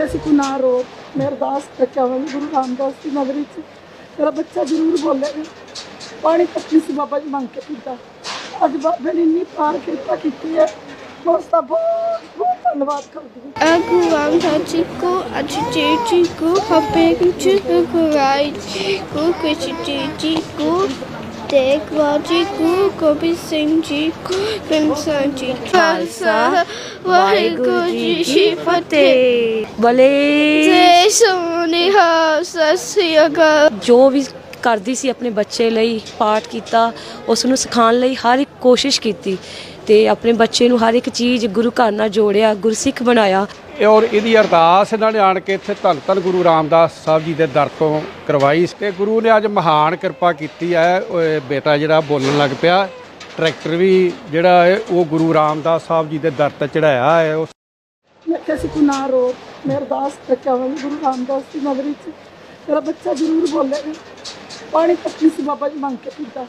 ਕਿਹਾ ਸੀ ਕੋਈ ਨਾ ਰੋ। ਮੈਂ ਅਰਦਾਸ ਰੱਖਿਆ ਹੋਇਆ ਗੁਰੂ ਰਾਮਦਾਸ ਦੀ ਨਗਰੀ ਚ ਤੇਰਾ ਬੱਚਾ ਜ਼ਰੂਰ ਬੋਲੇਗਾ। ਪਾਣੀ ਤੱਕ ਸੀ ਬਾਬਾ ਜੀ ਮੰਗ ਕੇ ਪੀਤਾ। ਅੱਜ ਬਾਬੇ ਨੇ ਇੰਨੀ ਪਾਰ ਕਿਰਪਾ ਕੀਤੀ ਹੈ। ਮੈਂ ਬਹੁਤ ਬਹੁਤ ਧੰਨਵਾਦ ਕਰਦੀ ਹਾਂ। Aguam Tachiko, Achichiku, Hapiku, Kuraichiku, Kuchichiku, Dekwajiku, Gobi Singjiku, Bimsanji, Khalsa, Waheguru Ji Shi Fateh. ਬਲੇ। ਜੈ ਸੋਨੀ ਹਾ ਸਸਿਆਗਾ ਜੋ ਵੀ ਕਰਦੀ ਸੀ ਆਪਣੇ ਬੱਚੇ ਲਈ ਪਾਠ ਕੀਤਾ ਉਸ ਨੂੰ ਸਿਖਾਉਣ ਲਈ ਹਰ ਇੱਕ ਕੋਸ਼ਿਸ਼ ਕੀਤੀ ਤੇ ਆਪਣੇ ਬੱਚੇ ਨੂੰ ਹਰ ਇੱਕ ਚੀਜ਼ ਗੁਰੂ ਘਰ ਨਾਲ ਜੋੜਿਆ ਗੁਰਸਿੱਖ ਬਣਾਇਆ। ਔਰ ਇਹਦੀ ਅਰਦਾਸ ਇਹਨਾਂ ਨੇ ਆਣ ਕੇ ਇੱਥੇ ਧੰਨ ਧੰਨ ਗੁਰੂ ਰਾਮਦਾਸ ਸਾਹਿਬ ਜੀ ਦੇ ਦਰ ਤੋਂ ਕਰਵਾਈ। ਤੇ ਗੁਰੂ ਨੇ ਅੱਜ ਮਹਾਨ ਕਿਰਪਾ ਕੀਤੀ ਹੈ ਬੇਟਾ ਜਿਹੜਾ ਬੋਲਣ ਲੱਗ ਪਿਆ। ਟਰੈਕਟਰ ਵੀ ਜਿਹੜਾ ਹੈ ਉਹ ਗੁਰੂ ਰਾਮਦਾਸ ਸਾਹਿਬ ਜੀ ਦੇ ਦਰ ਤੇ ਚੜਾਇਆ ਹੈ ਉਸ ਮੈਂ ਕਿਹਾ ਸੀ ਕੋਈ ਨਾ ਰੋ ਮੈਂ ਅਰਦਾਸ ਰੱਖਿਆ ਹੋਇਆ ਗੁਰੂ ਰਾਮਦਾਸ ਦੀ ਨਗਰੀ ਚ। ਤੇਰਾ ਬੱਚਾ ਜ਼ਰੂਰ ਬੋਲੇਗਾ। ਪਾਣੀ ਤੱਕ ਨਹੀਂ ਸੀ ਬਾਬਾ ਜੀ ਮੰਗ ਕੇ ਪੀਤਾ।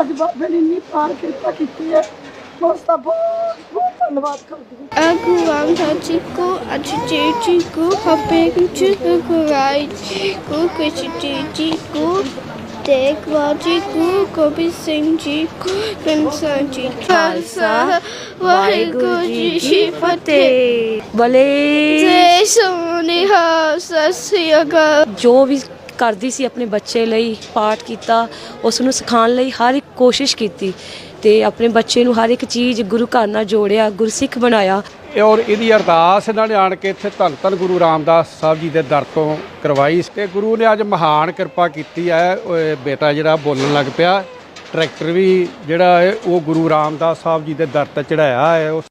ਅੱਜ ਬਾਬੇ ਨੇ ਇੰਨੀ ਪਾਰ ਕਿਰਪਾ ਕੀਤੀ ਹੈ। ਮੈਂ ਉਸ ਦਾ ਬਹੁਤ ਬਹੁਤ ਧੰਨਵਾਦ ਕਰਦੀ ਹਾਂ। Aguam Tachiko, Achichiku, Hapiku, Kuraichiku, Kuchichiku, Dekwajiku, Gobi Singjiku, Bimsanji, Khalsa, Waheguru Ji Shi Fateh. ਬਲੇ ਜੈ ਸੋਨੀ ਹਾ ਸਸਿਆਗਾ ਜੋ ਵੀ ਕਰਦੀ ਸੀ ਆਪਣੇ ਬੱਚੇ ਲਈ ਪਾਠ ਕੀਤਾ ਉਸ ਨੂੰ ਸਿਖਾਉਣ ਲਈ ਹਰ ਇੱਕ ਕੋਸ਼ਿਸ਼ ਕੀਤੀ ਤੇ ਆਪਣੇ ਬੱਚੇ ਨੂੰ ਹਰ ਇੱਕ ਚੀਜ਼ ਗੁਰੂ ਘਰ ਨਾਲ ਜੋੜਿਆ, ਗੁਰਸਿੱਖ ਬਣਾਇਆ। ਔਰ ਇਹਦੀ ਅਰਦਾਸ ਇਹਨਾਂ ਨੇ ਆਣ ਕੇ ਇੱਥੇ ਧੰਨ ਧੰਨ ਗੁਰੂ ਰਾਮਦਾਸ ਸਾਹਿਬ ਜੀ ਦੇ ਦਰ ਤੋਂ ਕਰਵਾਈ। ਤੇ ਗੁਰੂ ਨੇ ਅੱਜ ਮਹਾਨ ਕਿਰਪਾ ਕੀਤੀ ਹੈ ਉਹ ਬੇਟਾ ਜਿਹੜਾ ਬੋਲਣ ਲੱਗ ਪਿਆ, ਟਰੈਕਟਰ ਵੀ ਜਿਹੜਾ ਹੈ, ਉਹ ਗੁਰੂ ਰਾਮਦਾਸ ਸਾਹਿਬ ਜੀ ਦੇ ਦਰ ਤੇ ਚੜਾਇਆ ਹੈ ਉਸ